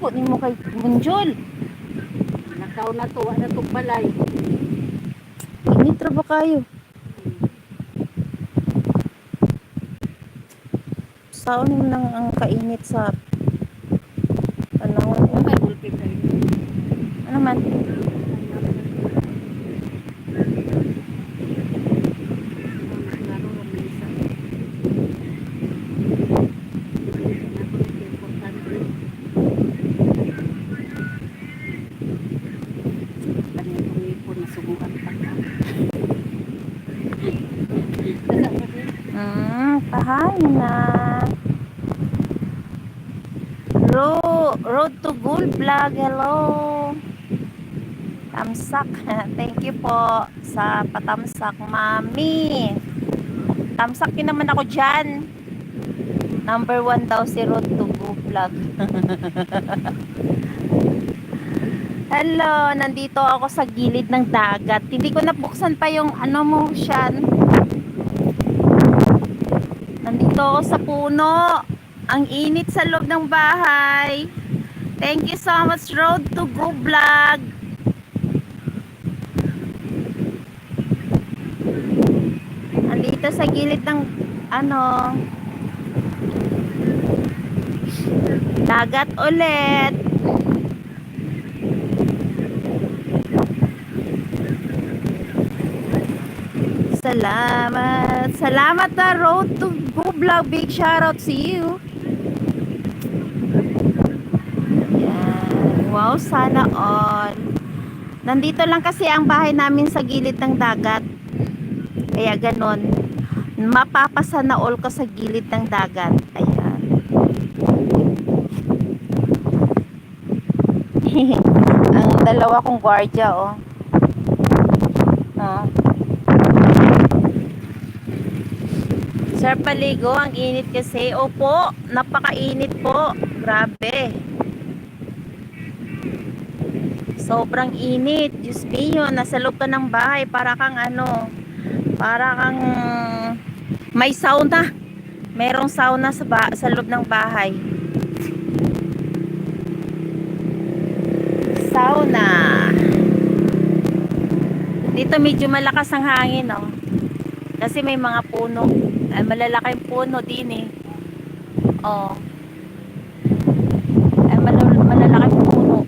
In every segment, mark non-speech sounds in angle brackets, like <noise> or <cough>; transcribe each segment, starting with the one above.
Masukot ni mo kay Munjol. Nakaw na to, wala to balay. Initra ba kayo? Saan mo nang ang kainit sa panahon? Ano man? Hmm, pahay na. Road, road to gold vlog. Hello. Tamsak. <laughs> Thank you po sa patamsak, mami. Tamsak din naman ako dyan. Number one daw si Road to Go vlog. <laughs> Hello, nandito ako sa gilid ng dagat. Hindi ko nabuksan pa yung ano mo, Shan. Ako sa puno. Ang init sa loob ng bahay. Thank you so much, Road to Go Vlog. Nandito sa gilid ng ano dagat ulit. Salamat. Salamat na Road to Vlog. Big shoutout to you. Yan. Wow, sana all. Nandito lang kasi ang bahay namin sa gilid ng dagat. Kaya ganon. Mapapasa na all ko sa gilid ng dagat. Ayan. <laughs> ang dalawa kong gwardiya. Oh. Sir Paligo, ang init kasi. Opo, napakainit po. Grabe. Sobrang init. Diyos mio, nasa loob ka ng bahay. Para kang ano, para kang may sauna. Merong sauna sa, ba sa loob ng bahay. Sauna. Dito medyo malakas ang hangin, oh. Kasi may mga puno. Ay, malalaking puno din eh. Oh. Ay, malal- malalaking puno.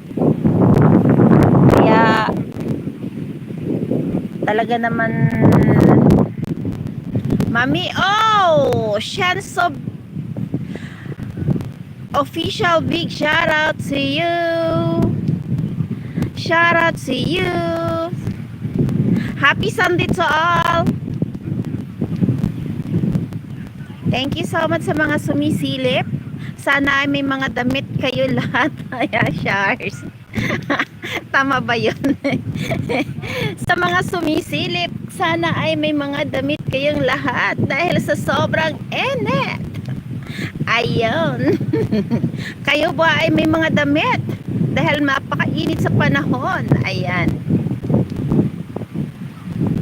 Kaya, talaga naman, Mami, oh! Chance of official big shout out to you. Shout out to you. Happy Sunday to all. Thank you so much sa mga sumisilip. Sana ay may mga damit kayo <laughs> lahat. Ayan, Shars. <laughs> Tama ba yun? <laughs> sa mga sumisilip, sana ay may mga damit kayong lahat dahil sa sobrang enet. Ayun. kayo ba ay may mga damit? Dahil mapakainit sa panahon. Ayan.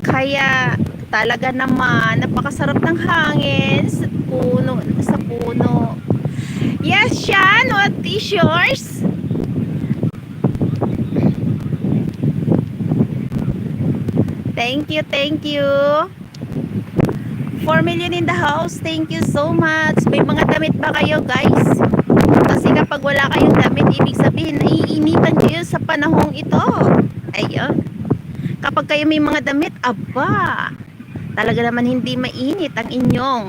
Kaya talaga naman napakasarap ng hangin sa puno sa puno. Yes, Shan, what is yours? Thank you, thank you. 4 million in the house. Thank you so much. May mga damit ba kayo, guys? Kasi kapag wala kayong damit, ibig sabihin, naiinitan kayo sa panahong ito. Ayun. Kapag kayo may mga damit, aba, talaga naman hindi mainit ang inyong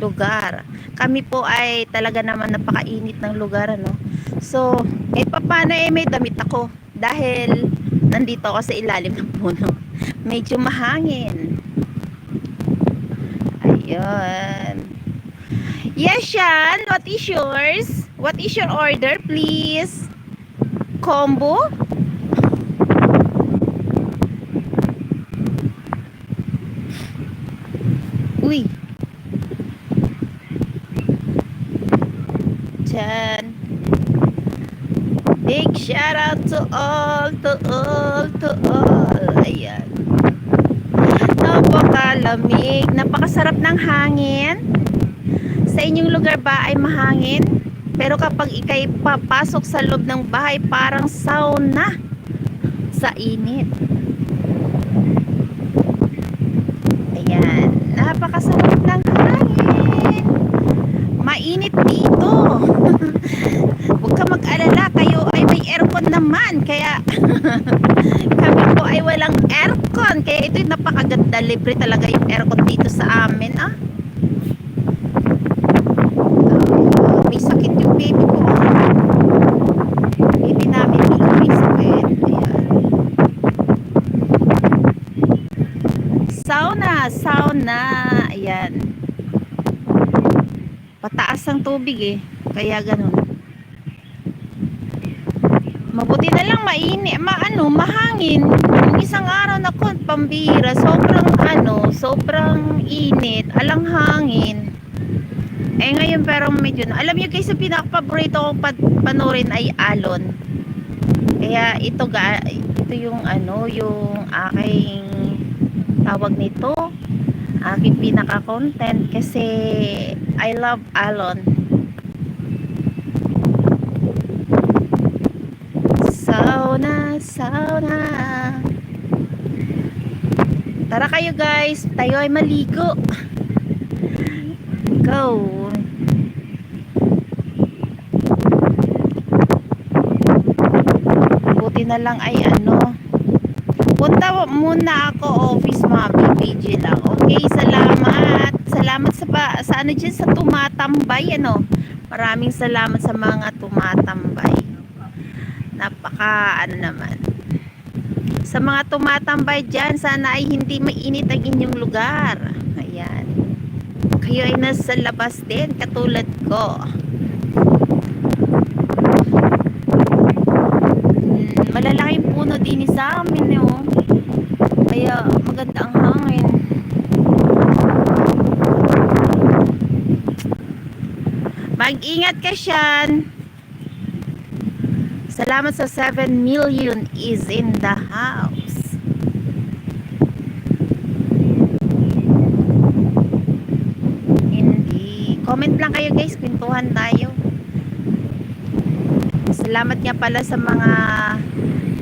lugar. Kami po ay talaga naman napakainit ng lugar, ano. So, kahit pa paano eh, may damit ako. Dahil, nandito ako sa ilalim ng puno. <laughs> Medyo mahangin. Ayun. Yes, Shan. What is yours? What is your order, please? Combo? Shout out to all, to all, to all. Ayan. Napakalamig. Napakasarap ng hangin. Sa inyong lugar ba ay mahangin? Pero kapag ikay papasok sa loob ng bahay, parang sauna sa init. Ayan. Napakasarap ng aircon. Kaya ito'y napakaganda. Libre talaga yung aircon dito sa amin. Ah. Ah, may yung baby ko. ah. Namin dito may sakit. Ayan. Sauna, sauna. Ayan. Pataas ang tubig eh. Kaya ganun. Mabuti na lang mainit, maano, mahangin. Isang araw na kon, pambira, sobrang ano, sobrang init, alang hangin. Eh ngayon pero medyo, na- alam niyo guys, yung pinaka-paborito kong pa- panoorin ay Alon. Kaya ito ga, ito yung ano, yung aking tawag nito, aking pinaka-content kasi I love Alon. Sauna, sauna. Tara kayo guys, tayo ay maligo. Go. Buti na lang ay ano. Punta muna ako office mami, PG lang. Okay, salamat. Salamat sa ba, sa ano dyan, sa tumatambay, ano. Maraming salamat sa mga tumatambay napaka ano naman sa mga tumatambay dyan sana ay hindi mainit ang inyong lugar. Ayan. Kayo ay nasa labas din katulad ko. Hmm, malalaking puno din sa amin oh. kaya maganda ang hangin. Mag-ingat ka siyan Salamat sa 7 million is in the house. Hindi. Comment lang kayo guys, kwentuhan tayo. Salamat nga pala sa mga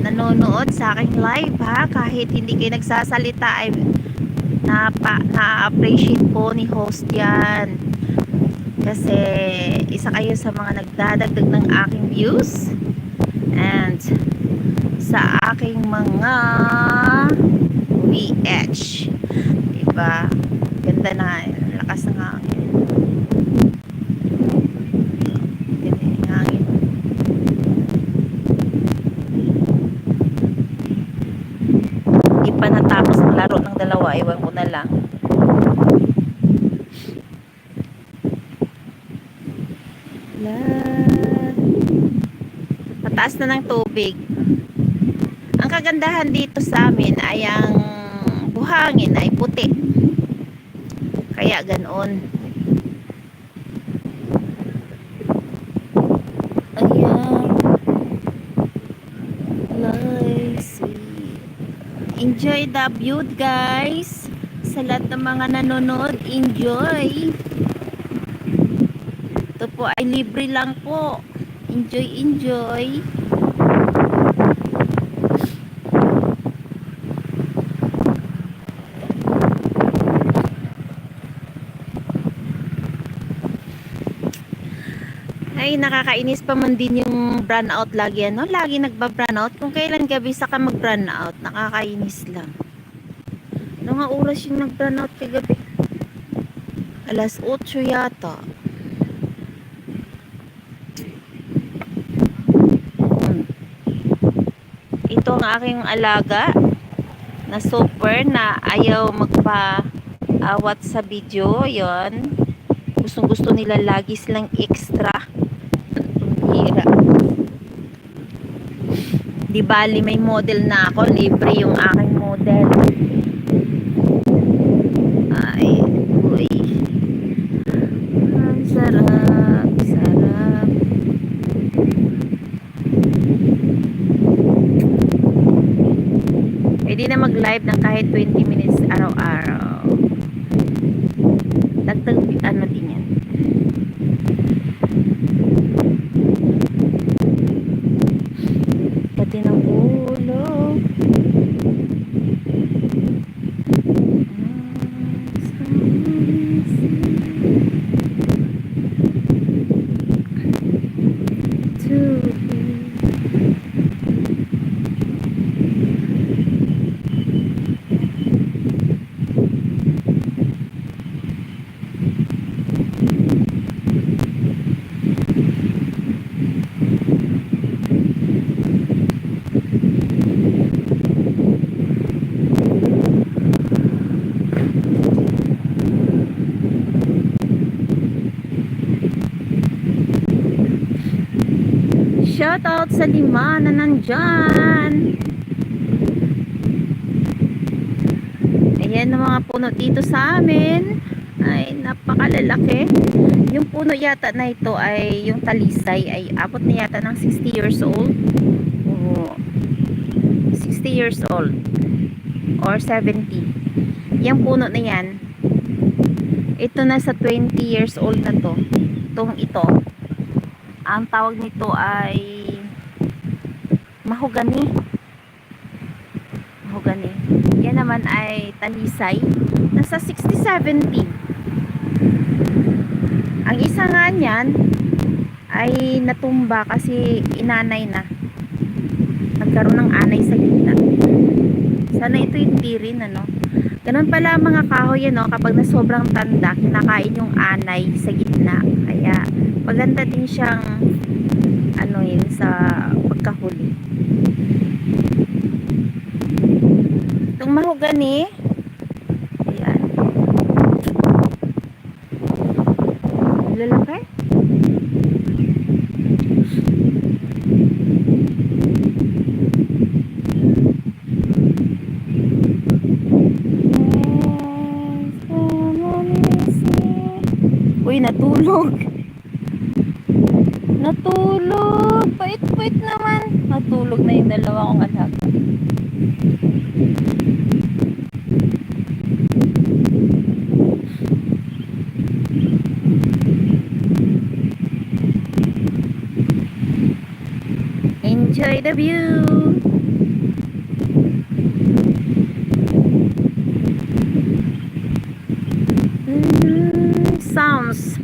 nanonood sa aking live ha. Kahit hindi kayo nagsasalita ay na-appreciate po ni host yan. Kasi isa kayo sa mga nagdadagdag ng aking views and sa aking mga VH diba? Ganda na. Lakas ng hangin. Ganda yung hangin hindi pa natapos ang laro ng dalawa. Iwan ko na lang. La Mataas na ng tubig. Kagandahan dito sa amin ay ang buhangin ay puti. Kaya ganoon. Enjoy the view guys. Sa lahat ng mga nanonood, enjoy. Ito po ay libre lang po. Enjoy, enjoy. Ay, nakakainis pa man din yung brown out lagi, ano? Lagi nagba-brown out. Kung kailan gabi sa ka mag-brown out, nakakainis lang. Ano nga oras yung nag-brown out kagabi? Alas 8 yata. ito ang aking alaga na super na ayaw magpa-awat sa video yon gustong gusto nila lagi silang extra di bali may model na ako. Libre yung aking model. Ay uy. Ang sarap sarap. Pwede na mag-live ng kahit 20 minutes araw-araw. Sa lima na nandyan. Ayan ang mga puno dito sa amin. Ay, napakalalaki. Yung puno yata na ito ay, yung talisay ay abot na yata ng 60 years old. Oo. 60 years old. Or 70. Yung puno na yan, ito na sa 20 years old na to. Itong ito. Ang tawag nito ay mahogani. Mahogani. Yan naman ay talisay. Nasa 60-70. Ang isa nga niyan ay natumba kasi inanay na. Nagkaroon ng anay sa gitna. Sana ito hindi rin ano. Ganun pala mga kahoy ano, kapag na sobrang tanda, kinakain yung anay sa gitna. Kaya maganda din siyang ano yun sa pagkahuli. Itong mahogani, ayan. Lalaki? Uy, natulog. Natulog. Pait-pait naman. Natulog na yung dalawa kong alaga. Enjoy the view. Mm, sounds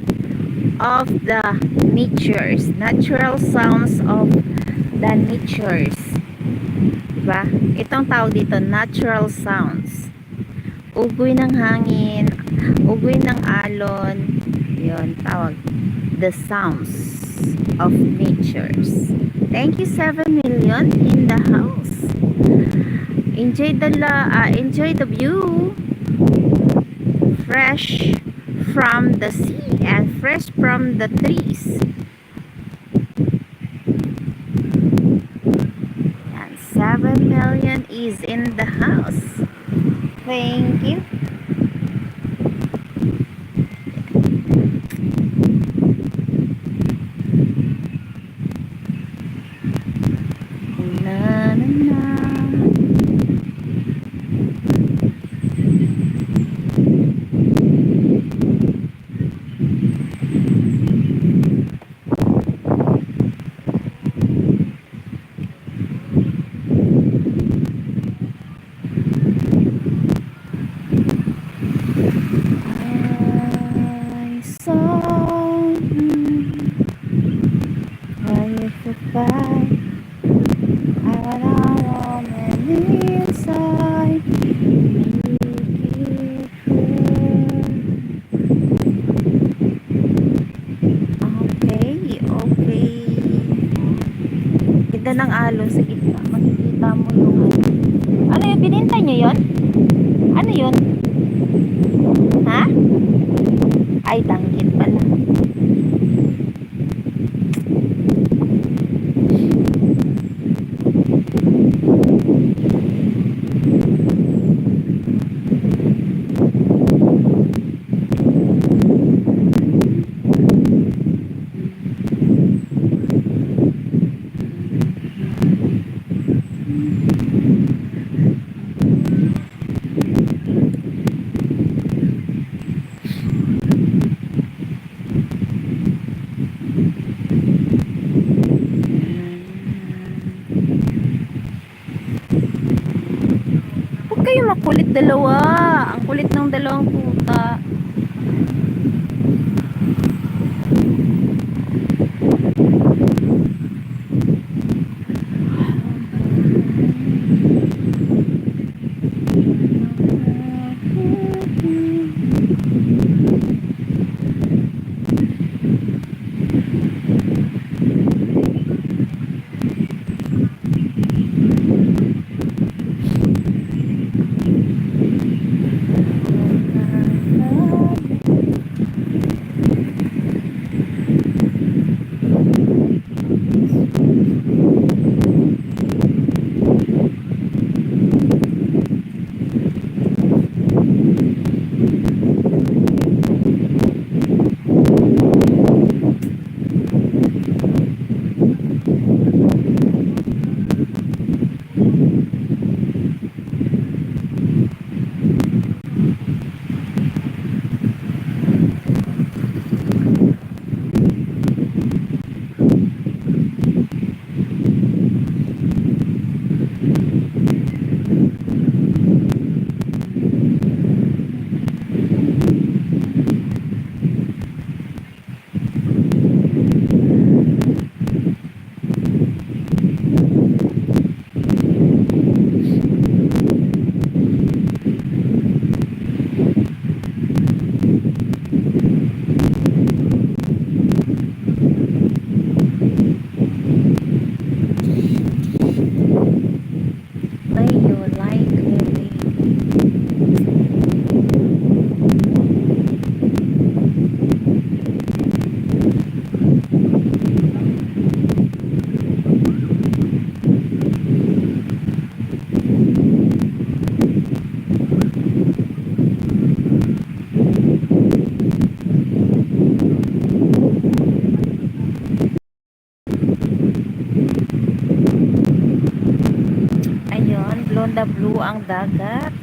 of the natures. Natural sounds of the natures. Diba? Itong tawag dito, natural sounds. Ugoy ng hangin, ugoy ng alon. Yun, tawag. The sounds of natures. Thank you 7 million in the house. Enjoy the la, ah, enjoy the view. Fresh from the sea and fresh from the trees. And 7 million is in the house. Thank you. Ganda ng alon sa gitna. Makikita mo yung ano. Ano yun? Binintay niyo yun? Ano yun? Ha? Ay, danggit pala. Dalawa. Ang kulit ng dalawang. Ang dagat.